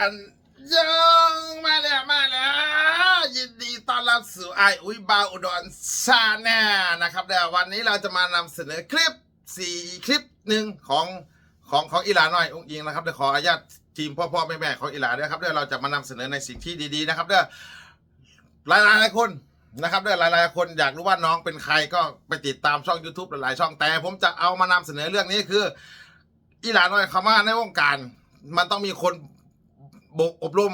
อันยังมาแล้วมาแล้วยินดีต้อนรับสู่ไออุยบาอุดรชาแนลนะครับเดี๋ยววันนี้เราจะมานำเสนอคลิปสี่คลิปหนึ่งของของของอีหลาหน่อยองค์อิงนะครับเดี๋ยวขออนุญาตทีมพ่อพ่อแม่แม่ของอีหลาด้วยครับเดี๋ยวเราจะมานำเสนอในสิ่งที่ดีๆนะครับเดี๋ยวหลายๆหลายคนนะครับเดี๋ยวหลายๆคนอยากรู้ว่าน้องเป็นใครก็ไปติดตามช่อง YouTube หลายๆช่องแต่ผมจะเอามานำเสนอเรื่องนี้คืออีหลาน้อยคำว่าในวงการ มันต้องมีคน บกอบรม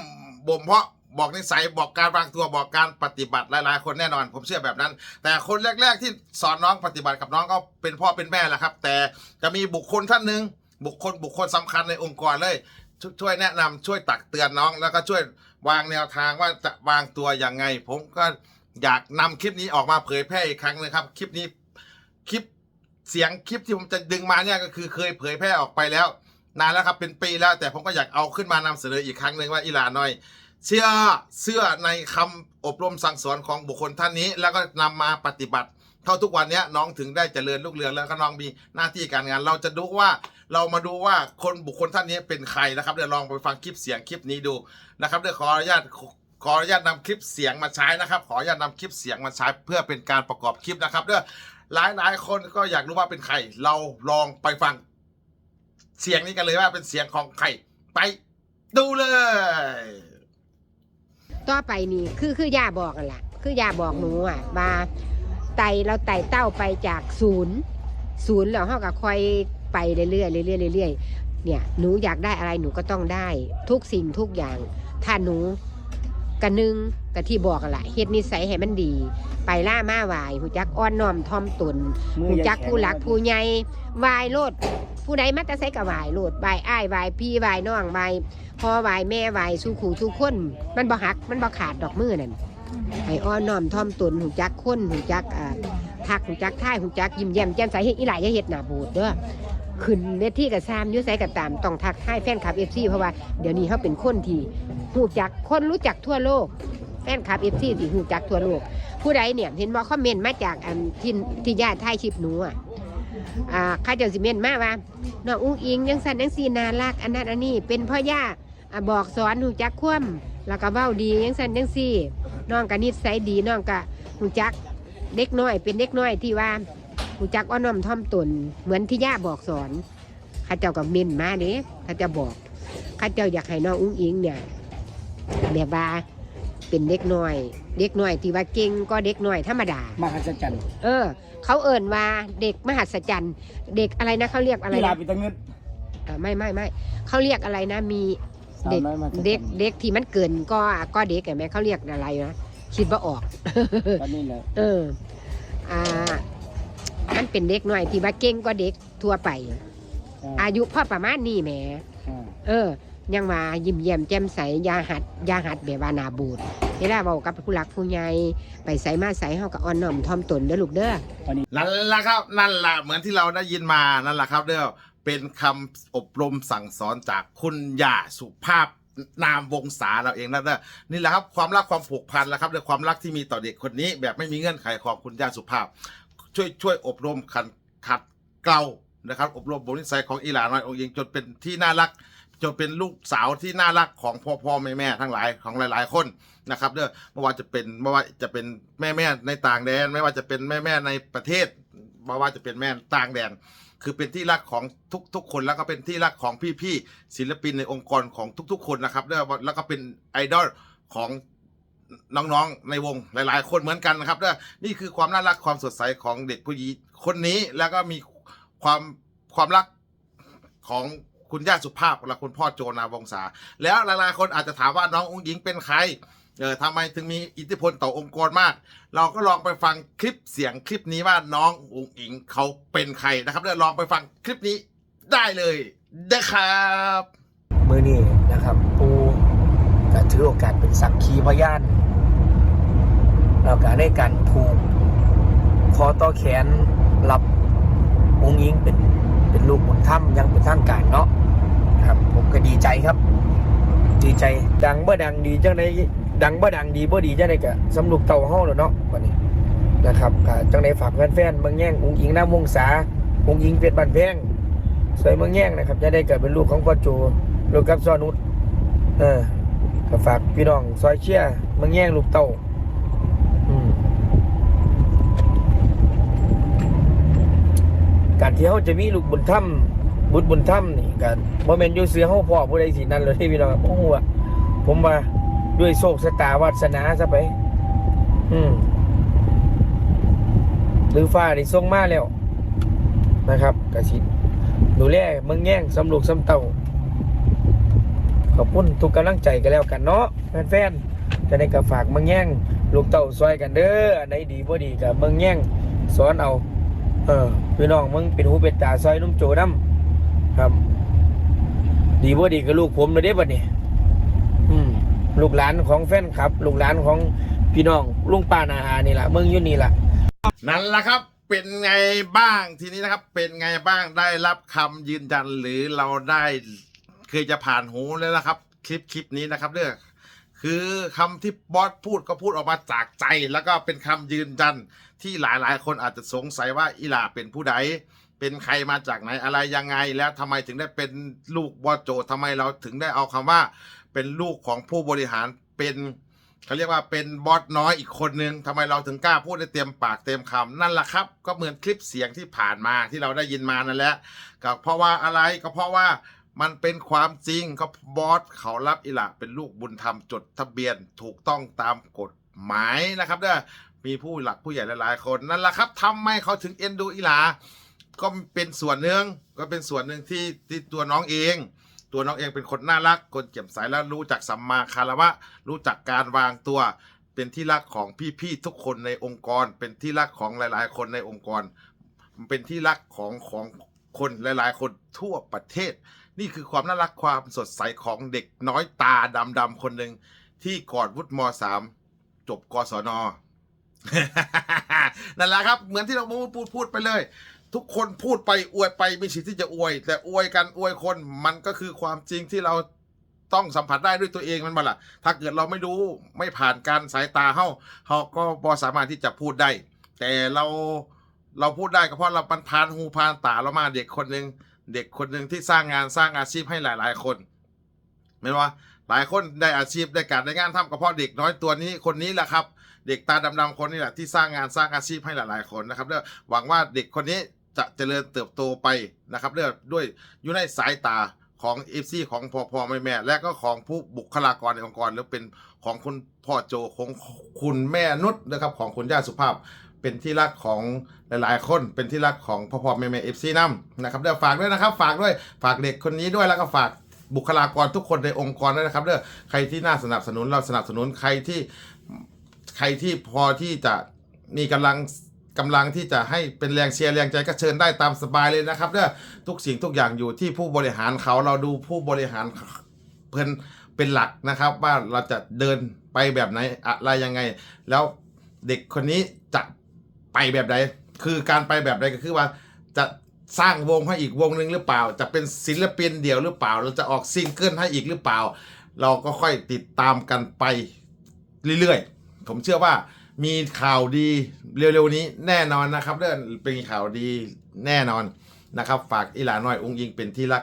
บ่มเพาะบอกนิสัยบอกการวางตัวบอกการปฏิบัติหลายๆ คนแน่นอน ผมเชื่อแบบนั้น แต่คนแรก ๆ ที่สอนน้องปฏิบัติกับน้องก็เป็นพ่อเป็นแม่แหละครับ แต่จะมีบุคคลท่านหนึ่งบุคคลบุคคลสำคัญในองค์กรเลยชช่วยแนะนำช่วยตักเตือนน้อง แล้วก็ช่วยวางแนวทางว่าจะวางตัวอย่างไง ผมก็อยากนำคลิปนี้ออกมาเผยแพร่อีกครั้งนึงครับ คลิปนี้คลิปเสียงคลิปที่ผมจะดึงมาเนี่ยก็คือเคยเผยแพร่ออกไปแล้ว นานแล้วครับเป็นปีแล้วแต่ผมก็อยากเอาขึ้นมานำเสนออีกครั้งหนึ่งว่าอีหลาน้อย เชื่อเชื่อในคำอบรมสั่งสอนของบุคคลท่านนี้ แล้วก็นำมาปฏิบัติเท่าทุกวันนี้น้องถึงได้เจริญลูกเรืองแล้วก็น้องมีหน้าที่การงาน เราจะดูว่าเรามาดูว่าคนบุคคลท่านนี้เป็นใครนะครับเดี๋ยวลองไปฟังคลิปเสียงคลิปนี้ดูนะครับเดี๋ยวขออนุญาตขออนุญาตนำคลิปเสียงมาใช้นะครับ ขออนุญาตนำคลิปเสียงมาใช้เพื่อเป็นการประกอบคลิปนะครับเด้อหลายหลายคนก็อยากรู้ว่าเป็นใคร เราลองไปฟัง เสียงนี้กันเลยว่าเป็นเสียงของใครไปดูเลย ต่อไปนี่คือคือย่าบอกกันละคือย่าบอกหนูอะว่าไตเราไต่เต้าไปจากศูนย์ศูนย์แล้วเฮาก็ค่อยไปเรื่อยๆเรื่อยๆเรื่อยๆเนี่ยหนูอยากได้อะไรหนูก็ต้องได้ ทุกสิ่งทุกอย่าง ถ้าหนู กะนึงกะที่บอกกันละเฮ็ดนิสัยให้มันดี ไปล่ามาไหวายหูจักอ้อนน้อมทอมตนหูจักผู้หลักผู้ใหญ่วายโลด ผู้ใดมาแต่ใส่กับวายโลดวายอ้ายวายพี่วายน้องวายพ่อวายแม่วายสู้ขู่สู้คน มันบ่หักมันบ่ขาดดอกมือนั่นให้อ้อนน้อมถ่อมตนหูจักคนหูจักอ่าทักหูจักท่ายหูจักยิ้มแย้มแจ่มใสเฮ็ดอีหลายอย่าเฮ็ดหน้าบูดเด้อ ขึ้นเวทีกับซามยุ่ใส่กับตามต้องทักทายแฟนคลับ FC เพราะว่าเดี๋ยวนี้เขาเป็นคนที่หูจักคนรู้จักทั่วโลก แฟนคลับ FC ที่หูจักทั่วโลก ผู้ใดเนี่ยเห็นบ่คอมเมนต์มาจากอันที่ที่ญาติถ่ายคลิปหนูอะอ่าข้าเจ้าสิเมนมาว่าน้องอุ้งอิงยังสั่นยังสีนารักอันนั้นอันนี้เป็นพ่อย่าบอกสอนหูจักคว่ำแล้วก็เว้าดียังสั่นยังสีน้องก็นิสัยดีน้องก็หูจักเด็กน้อยเป็นเด็กน้อยที่ว่า หูจักอ้อนน้อมถ่อมตน เหมือนที่ย่าบอกสอนข้าเจ้าก็เมนมาเด้ข้าเจ้าบอกข้าเจ้าอยากให้น้องอุ้งอิงเนี่ยแบบว่าเป็นเด็กน้อย เด็กน้อยที่ว่าเก่งก็เด็กน้อยธรรมดามหัศจรรย์เออ เขาเอิ่นว่าเด็กมหัศจรรย์ เด็กอะไรนะเขาเรียกอะไรกีฬานะปีตะเงิดอ่าไม่ไม่ไม่เขาเรียกอะไรนะมีสาวเด็กน้อยมหัศจรรย์ เด็กเด็กที่มันเกินก็ก็เด็กเห็นไหมเขาเรียกอะไรนะคิดว่าออก ตอนนี้แหละเออ อ่า มันเป็นเด็กหน่อยที่ว่าเก่งก็เด็กทั่วไป อายุพ่อประมาณนี้แหมอ่าเออ ยังว่ายิ้มแย้มแจ่มใสอยาหัดอยาหัดแบบว่าหนาบูดเวลาเว้ากับผู้หลักผู้ใหญ่ไปใส่มาใส่เฮากับอ่อนน้อมถ่อมตนเด้อลูกเด้อตอนนี้นั่นแหละครับ นั่นแหละเหมือนที่เราได้ยินมานั่นแหละครับเด้อเป็นคำอบรมสั่งสอนจากคุณย่าสุภาพนามวงศาเราเองนะเด้อนี่แหละครับความรักความผูกพันแหละครับเด้อความรักที่มีต่อเด็กคนนี้แบบไม่มีเงื่อนไขของคุณย่าสุภาพ ช่วยช่วยอบรมขันขัดเกลานะครับ อบรมบทนิสัยของอีหลาน้อยองค์หญิงจนเป็นที่น่ารักจนเป็นลูกสาวที่น่ารักของพ่อพ่อแม่แม่ทั้งหลายของหลาย ๆ คนนะครับเด้อไม่ว่าจะเป็นไม่ว่าจะเป็นแม่แม่ในต่างแดน ไม่ว่าจะเป็นแม่แม่ในประเทศไม่ว่าจะเป็นแม่ต่างแดน คือเป็นที่รักของทุก ๆ คนแล้วก็เป็นที่รักของพี่ๆศิลปินในองค์กรของทุก ๆ คนนะครับเด้อแล้วก็เป็นไอดอลของ น้องๆในวงหลาย ๆ คนเหมือนกันนะครับเด้อนี่คือความน่ารักความสดใสของเด็กผู้หญิงคนนี้แล้วก็มีความความรักของคุณย่าสุภาพและคุณพ่อโจนาวงศาแล้วหลายๆคนอาจจะถามว่าน้ององค์หญิงเป็นใครเออทำไมถึงมีอิทธิพลต่อองค์กรมาก เราก็ลองไปฟังคลิปเสียงคลิปนี้ว่าน้ององค์หญิงเขาเป็นใครนะครับเดี๋ยวลองไปฟังคลิปนี้ได้เลยนะครับ มือนี้นะครับปู ก็ถือโอกาสเป็นสักขีพยานแล้วก็ได้การผูกคอต่อแขนรับองค์ยิงเป็นเป็นลูกบุญธรรมยังเป็นทางการเนาะครับ ผมก็ดีใจครับ ดีใจดังเบ่ดังดีจังไดดังบ่ดังดีบ่ดีจังไดก็สำลูกเต่าเฮาแล้วเนาะวันนี้นะครับก็จังไดฝากแฟนๆเมืองแย่งองค์อิงหน้ำวงศาองค์อิงเป็ดบ้านแพงสวยเมืองแย่งนะครับจะได้เกิดเป็นลูกของพ่อโจลูกกับซอนุชเออ ก็ฝากพี่น้องซอยเชียร์มังแย่งลูกเต้าอืมการที่เขาจะมีลูกบุญธรรมบุตรบุญธรรมนี่กันบ่แม่นอยู่เสือเฮาพ่อผู้ใดสินั่นเลยพี่น้องครับโอ้โหอะผมว่าด้วยโชคชะตาวาสนาซะไป อืมหรือฟ้านี่ส่งมาแล้วนะครับกสิดูแลเมืองแย่งสำลูกสำเต้า ขอบคุณทุกกำลังใจกันแล้วกันเนาะแฟนๆจะได้กับฝากเมืองแย่งลูกเต้าซอยกันเด้ออันไหนดีบ่ดีกับเมืองแย่งสอนเอา เออพี่น้องมึงเป็นหูเป็นตาซอยนุ่มโจน้ำครับ ดีบ่ดีกับลูกผมเลยเด้บัดนี้อืมลูกหลานของแฟนครับ ลูกหลานของพี่น้องลุงป้านาอานี่แหละเมืองยู่นี่แหละนั่นแหละครับเป็นไงบ้างทีนี้นะครับ เป็นไงบ้างได้รับคำยืนยันหรือเราได้ เคยจะผ่านหูแล้วนะครับ คลิปคลิปนี้นะครับเด้อคือคำที่บอสพูดก็พูดออกมาจากใจ แล้วก็เป็นคำยืนยันที่หลายๆ คนอาจจะสงสัยว่าอีหลาเป็นผู้ใดเป็นใครมาจากไหนอะไรยังไง แล้วทำไมถึงได้เป็นลูกบอสโจทำไมเราถึงได้เอาคำว่า เป็นลูกของผู้บริหารเป็นเขาเรียกว่าเป็นบอสน้อยอีกคนนึงทำไมเราถึงกล้าพูดได้เต็มปากเต็มคำนั่นแหละครับ ก็เหมือนคลิปเสียงที่ผ่านมาที่เราได้ยินมานั่นแหละก็เพราะว่าอะไรก็เพราะว่า มันเป็นความจริงก็บอสเขารับอิหละเป็นลูกบุญธรรมจดทะเบียนถูกต้องตามกฎหมายนะครับเด้อมีผู้หลักผู้ใหญ่หลายๆคนนั่นแหละครับทำไมเขาถึงเอ็นดูอิหลาก็เป็นส่วนหนึ่งก็เป็นส่วนหนึ่งที่ที่ตัวน้องเอง ตัวน้องเองเป็นคนน่ารัก คนเจียมใสและรู้จักสัมมาคารวะ รู้จักการวางตัว เป็นที่รักของพี่ๆทุกคนในองค์กร เป็นที่รักของหลายๆ คนในองค์กร เป็นที่รักของของคนหลายๆ คนทั่วประเทศ นี่คือความน่ารักความสดใสของเด็กน้อยตาดำๆคนหนึ่งที่กอนวุฒิมสามจบกศนนั่นแหละครับ เหมือนที่เราพูดพูดพูดไปเลย ทุกคนพูดไปอวยไปมีสิทธิ์ที่จะอวย แต่อวยกันอวยคนมันก็คือความจริงที่เราต้องสัมผัสได้ด้วยตัวเองมันมาล่ะ ถ้าเกิดเราไม่รู้ไม่ผ่านการสายตาเฮาเฮาก็บอสามารถที่จะพูดได้ แต่เราเราพูดได้ก็เพราะเราปันพานหูพานตาเรามาเด็กคนหนึ่ง เด็กคนหนึ่งที่สร้างงานสร้างอาชีพให้หลาย ๆ คนไม่ว่าหลายคนได้อาชีพได้การได้งานทำก็เพราะเด็กน้อยตัวนี้คนนี้แหละครับ เด็กตาดำๆคนนี้แหละที่สร้างงานสร้างอาชีพให้หลาย ๆ คนนะครับเด้อหวังว่าเด็กคนนี้จะเจริญเติบโตไปนะครับเด้อด้วยอยู่ในสายตาของเอฟซีของพ่อพ่อแม่แม่ และก็ของผู้บุคลากรในองค์กรหรือเป็นของคุณพ่อโจของคุณแม่นุชนะครับของคุณย่าสุภาพ เป็นที่รักของหลายๆ คนเป็นที่รักของพ่อพ่อแม่แม่เอฟซีน้ำนะครับเดี๋ยวฝากด้วยนะครับ ฝากด้วยฝากเด็กคนนี้ด้วยแล้วก็ฝากบุคลากรทุกคนในองค์กรด้วยนะครับเด้อใครที่น่าสนับสนุนเราสนับสนุนใครที่ใครที่พอที่จะมีกำลังกำลังที่จะให้เป็นแรงเชียร์แรงใจก็เชิญได้ตามสบายเลยนะครับเด้อทุกสิ่งทุกอย่างอยู่ที่ผู้บริหารเขาเราดูผู้บริหารเพิ่นเป็นหลักนะครับ ว่าเราจะเดินไปแบบไหนอะไรยังไง แล้วเด็กคนนี้จะ ไปแบบไหนคือการไปแบบไหนก็คือว่าจะสร้างวงให้อีกวงหนึ่งหรือเปล่า จะเป็นศิลปินเดี่ยวหรือเปล่า เราจะออกซิงเกิลให้อีกหรือเปล่า เราก็ค่อยติดตามกันไปเรื่อยๆ ผมเชื่อว่ามีข่าวดีเร็วๆนี้แน่นอนนะครับเรื่องเป็นข่าวดีแน่นอนนะครับ ฝากอีหลาน้อยองค์ยิงเป็นที่รัก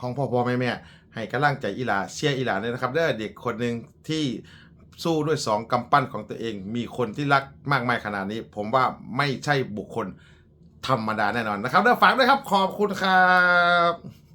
ของพ่อพ่อแม่แม่ให้กำลังใจอีหลาเชียร์อีหลาเลยนะครับเด้อเด็กคนหนึ่งที่ สู้ด้วยสองกำปั้นของตัวเอง มีคนที่รักมากมายขนาดนี้ ผมว่าไม่ใช่บุคคลธรรมดาแน่นอนนะครับเด้วฝากด้วยครับ ขอบคุณครับ